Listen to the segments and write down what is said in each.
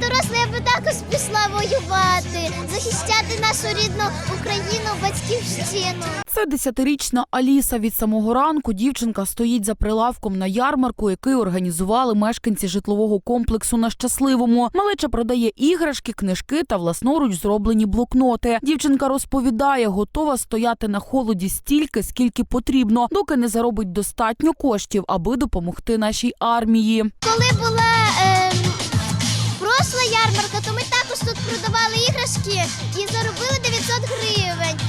доросла, я би також пішла воювати, захищати нашу рідну Україну, батьківщину. Це десятирічна Аліса. Від самого ранку дівчинка стоїть за прилавком на ярмарку, який організували мешканці житлового комплексу на щасливому. Малеча продає іграшки, книжки та власноруч зроблені блокноти. Дівчинка розповідає, готова стояти на холоді стільки, скільки потрібно, доки не заробить достатньо коштів, аби допомогти нашій армії. Коли була просла ярмарка, то ми також тут продавали іграшки і заробили 900 гривень.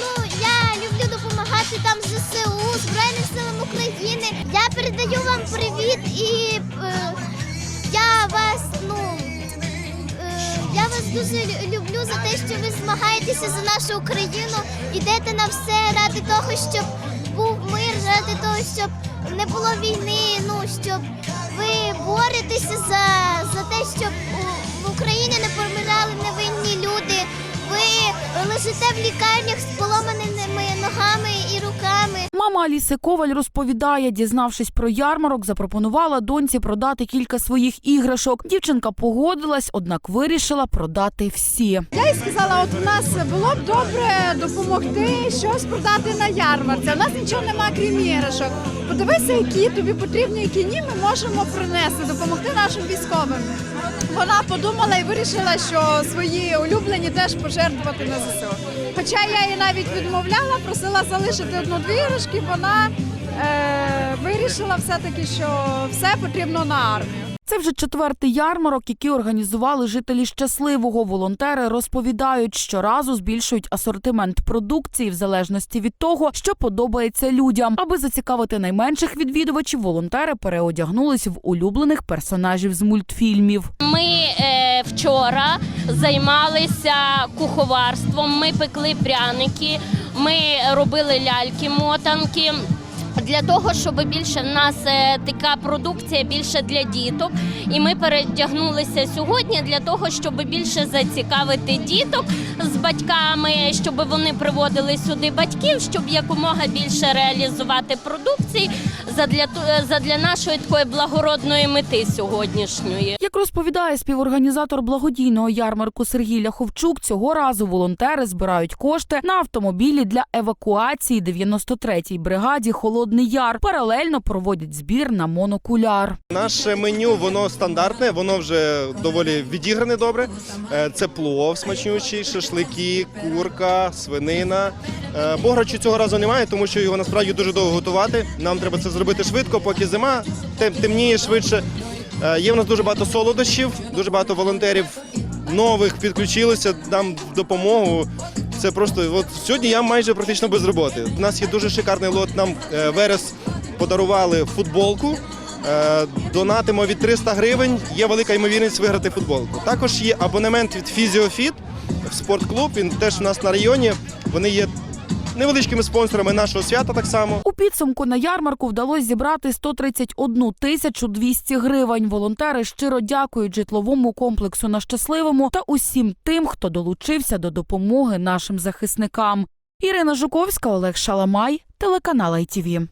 Ну, я люблю допомагати там ЗСУ, Збройним силам України. Я передаю вам привіт і е, я вас, ну. е, Я вас дуже люблю за те, що ви змагаєтеся за нашу Україну, йдете на все ради того, щоб був мир, ради того, щоб не було війни. Ну щоб ви боретеся за, за те, щоб у, в Україні не помирали невинні люди. Ви лежите в лікарнях з поломаними ногами і руками. Мама Аліси Коваль розповідає, дізнавшись про ярмарок, запропонувала доньці продати кілька своїх іграшок. Дівчинка погодилась, однак вирішила продати всі. Я їй сказала, от у нас було б добре допомогти щось продати на ярмарці. У нас нічого немає, крім іграшок. Подивися, які тобі потрібні, які ні, ми можемо принести, допомогти нашим військовим. Вона подумала і вирішила, що свої улюблені теж пожертвувати на ЗСУ. Хоча я їй навіть відмовляла, просила залишити одну-дві іграшки, вона е, вирішила все-таки, що все потрібно на армію. Це вже четвертий ярмарок, який організували жителі щасливого. Волонтери розповідають, щоразу збільшують асортимент продукції в залежності від того, що подобається людям. Аби зацікавити найменших відвідувачів, волонтери переодягнулись в улюблених персонажів з мультфільмів. Ми е, вчора займалися куховарством. Ми пекли пряники, ми робили ляльки-мотанки. Для того, щоб більше в нас е, така продукція більше для діток, і ми передягнулися сьогодні для того, щоб більше зацікавити діток з батьками, щоб вони приводили сюди батьків, щоб якомога більше реалізувати продукції задля ту- задля нашої такої благородної мети сьогоднішньої. Як розповідає співорганізатор благодійного ярмарку Сергій Ляховчук, цього разу волонтери збирають кошти на автомобілі для евакуації 93-й бригаді Холодний Яр. Паралельно проводять збір на монокуляр. Наше меню воно стандартне, воно вже доволі відігране добре. Е, Це плов смачнючий, шашлики, курка, свинина. Е, Бограчу цього разу немає, тому що його насправді дуже довго готувати. Нам треба це зробити швидко, поки зима тем- темніє швидше. Е, Є в нас дуже багато солодощів, дуже багато волонтерів нових підключилися нам допомогу. Це просто от сьогодні я майже практично без роботи. У нас є дуже шикарний лот. Нам е, Верес подарували футболку. Донатимо від 300 гривень. Є велика ймовірність виграти футболку. Також є абонемент від Фізіофіт в спортклуб. Він теж у нас на районі. Вони є невеличкими спонсорами нашого свята. Так само. У підсумку на ярмарку вдалося зібрати 131 тисячу 200 гривень. Волонтери щиро дякують житловому комплексу на щасливому та усім тим, хто долучився до допомоги нашим захисникам. Ірина Жуковська, Олег Шаламай, телеканал ITV.